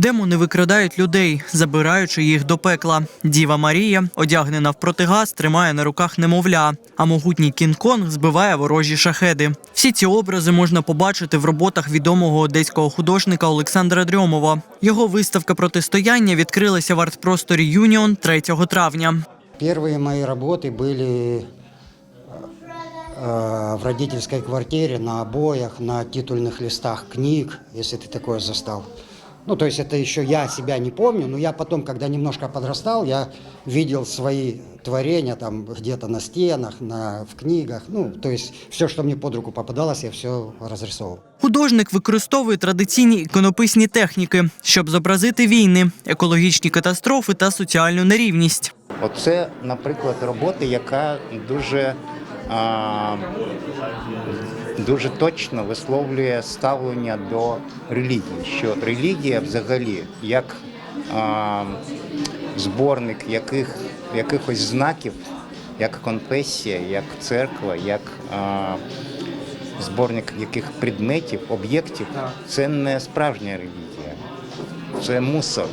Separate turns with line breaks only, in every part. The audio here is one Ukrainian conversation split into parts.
Демони викрадають людей, забираючи їх до пекла. Діва Марія, одягнена в протигаз, тримає на руках немовля, а могутній Кінг-Конг збиває ворожі шахеди. Всі ці образи можна побачити в роботах відомого одеського художника Олександра Дрьомова. Його виставка протистояння відкрилася в арт-просторі Юніон 3 травня.
Первые мои работы были э, в родительской квартире, на обоях, на титульных листах книг, если ты такое застал. Ну, то есть это еще я себя не помню, но я потом, когда немножко подрастал, я видел свои творения там где-то на стенах, на, в книгах. Ну, то есть все, что мне под руку попадалось, я все разрисовывал.
Художник використовує традиційні іконописні техніки, щоб зобразити війни, екологічні катастрофи та соціальну нерівність.
Оце, наприклад, робота, яка дуже, а, дуже точно висловлює ставлення до релігії. Що релігія взагалі як а, зборник яких, якихось знаків, як конфесія, як церква, як а, зборник яких предметів, об'єктів, це не справжня релігія, це мусор.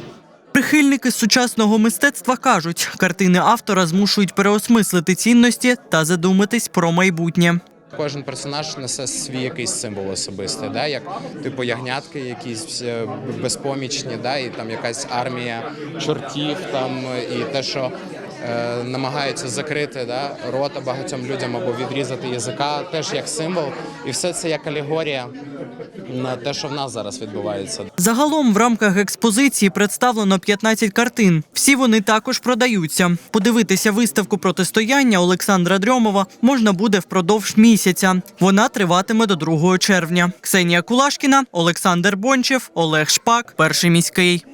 Прихильники сучасного мистецтва кажуть, картини автора змушують переосмислити цінності та задуматись про майбутнє.
Кожен персонаж несе свій якийсь символ особистий, да? як типу ягнятки, якісь е, безпомічні, да? і там якась армія чортів, там і те, що намагаються закрити да? рота багатьом людям або відрізати язика, теж як символ. І все це як алегорія на те, що в нас зараз відбувається.
Загалом в рамках експозиції представлено 15 картин. Всі вони також продаються. Подивитися виставку протистояння Олександра Дрьомова можна буде впродовж місяця. Вона триватиме до 2 червня. Ксенія Кулашкіна, Олександр Бончев, Олег Шпак, перший міський.